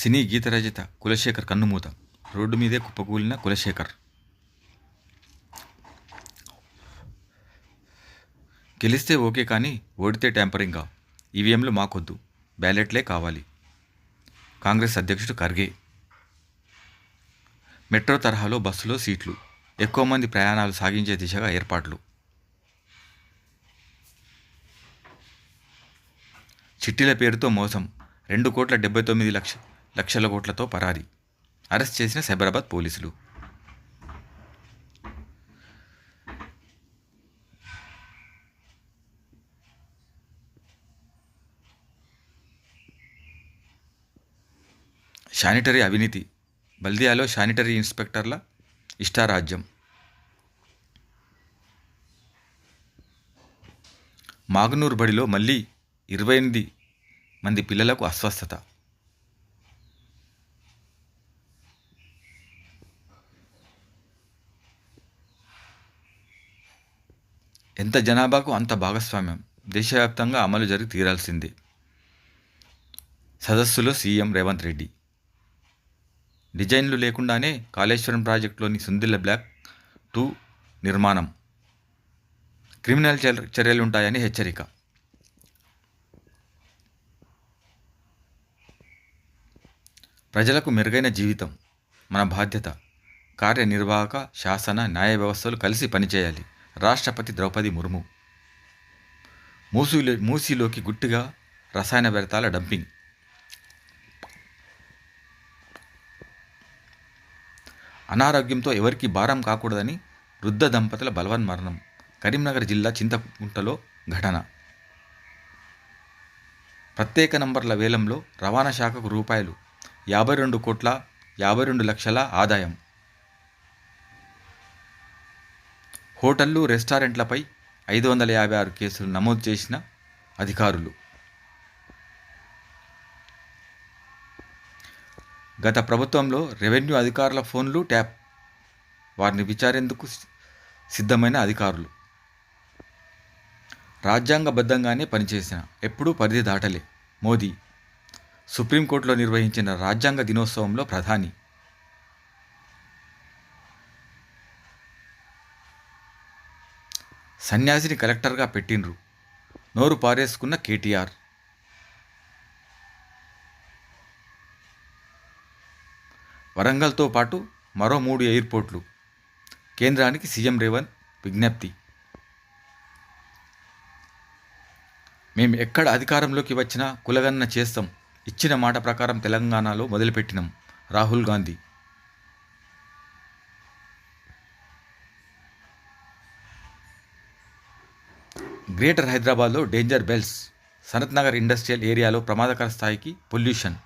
సినీ గీత రచయిత కులశేఖర్ కన్నుమూత. రోడ్డు మీదే కుప్పకూలిన కులశేఖర్. గెలిస్తే ఓకే కానీ ఓడితే ట్యాంపరింగా ఈవీఎంలు మాకొద్దు. బ్యాలెట్లే కావాలి. కాంగ్రెస్ అధ్యక్షుడు ఖర్గే. మెట్రో తరహాలో బస్సులో సీట్లు. ఎక్కువ మంది ప్రయాణాలు సాగించే దిశగా ఏర్పాట్లు. చిట్టీల పేరుతో మోసం. రెండు కోట్ల డెబ్బై తొమ్మిది లక్ష లక్షల కోట్లతో పరారి. అరెస్ట్ చేసిన సైబరాబాద్ పోలీసులు. శానిటరీ అవినీతి. బల్దియాలో శానిటరీ ఇన్స్పెక్టర్ల ఇష్టారాజ్యం. మాగ్నూర్ బడిలో మళ్ళీ ఇరవై ఎనిమిది మంది పిల్లలకు అస్వస్థత. ఎంత జనాభాకు అంత భాగస్వామ్యం. దేశవ్యాప్తంగా అమలు జరిగి తీరాల్సిందే. సదస్సులో సీఎం రేవంత్ రెడ్డి. డిజైన్లు లేకుండానే కాళేశ్వరం ప్రాజెక్టులోని సుందిల్ల బ్లాక్ టూ నిర్మాణం. క్రిమినల్ చర్య- చర్యలుంటాయని హెచ్చరిక. ప్రజలకు మెరుగైన జీవితం మన బాధ్యత. కార్యనిర్వాహక శాసన న్యాయ వ్యవస్థలు కలిసి పనిచేయాలి. రాష్ట్రపతి ద్రౌపది ముర్ము. మూసీలో మూసీలోకి గుట్టిగా రసాయన వ్యర్థాల డంపింగ్. అనారోగ్యంతో ఎవరికీ భారం కాకూడదని వృద్ధ దంపతుల బలవన్మరణం కరీంనగర్ జిల్లా చింతకుంటలో ఘటన. ప్రత్యేక నంబర్ల వేలంలో రవాణా శాఖకు రూపాయలు యాభై రెండు కోట్ల యాభై రెండు లక్షల ఆదాయం. హోటళ్ళు రెస్టారెంట్లపై ఐదు వందల యాభై ఆరు కేసులు నమోదు చేసిన అధికారులు. గత ప్రభుత్వంలో రెవెన్యూ అధికారుల ఫోన్లు ట్యాప్ వారిని విచారేందుకు సి- సిద్ధమైన అధికారులు. రాజ్యాంగబద్ధంగానే పనిచేసిన ఎప్పుడూ పరిధి దాటలే. మోదీ సుప్రీంకోర్టులో నిర్వహించిన రాజ్యాంగ దినోత్సవంలో ప్రధాని సన్యాసిని కలెక్టర్గా పెట్టిండ్రు. నోరు పారేసుకున్న కేటీఆర్. వరంగల్తో పాటు మరో మూడు ఎయిర్పోర్ట్లు. కేంద్రానికి సీఎం రేవంత్ విజ్ఞప్తి. మేము ఎక్కడ అధికారంలోకి వచ్చినా కులగన్న చేస్తాం. ఇచ్చిన మాట ప్రకారం తెలంగాణలో మొదలుపెట్టినాం. రాహుల్ గాంధీ. గ్రేటర్ హైదరాబాద్లో danger bells Sanath Nagar industrial ఏరియాలో ప్రమాదకర స్థాయికి పొల్యూషన్.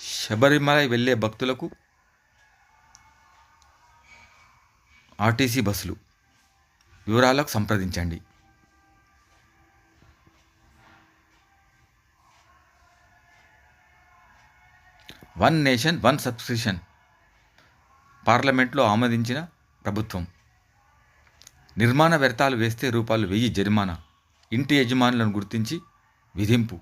శబరిమల వెళ్ళే భక్తులకు ఆర్టీసీ బస్సులు. వివరాలకు సంప్రదించండి. One nation one subscription. పార్లమెంట్లో ఆమోదించిన ప్రభుత్వం. నిర్మాణ వ్యర్థాలు వేస్తే రూపాయలు వెయ్యి జరిమానా ఇంటి యజమానులను గుర్తించి విధింపు.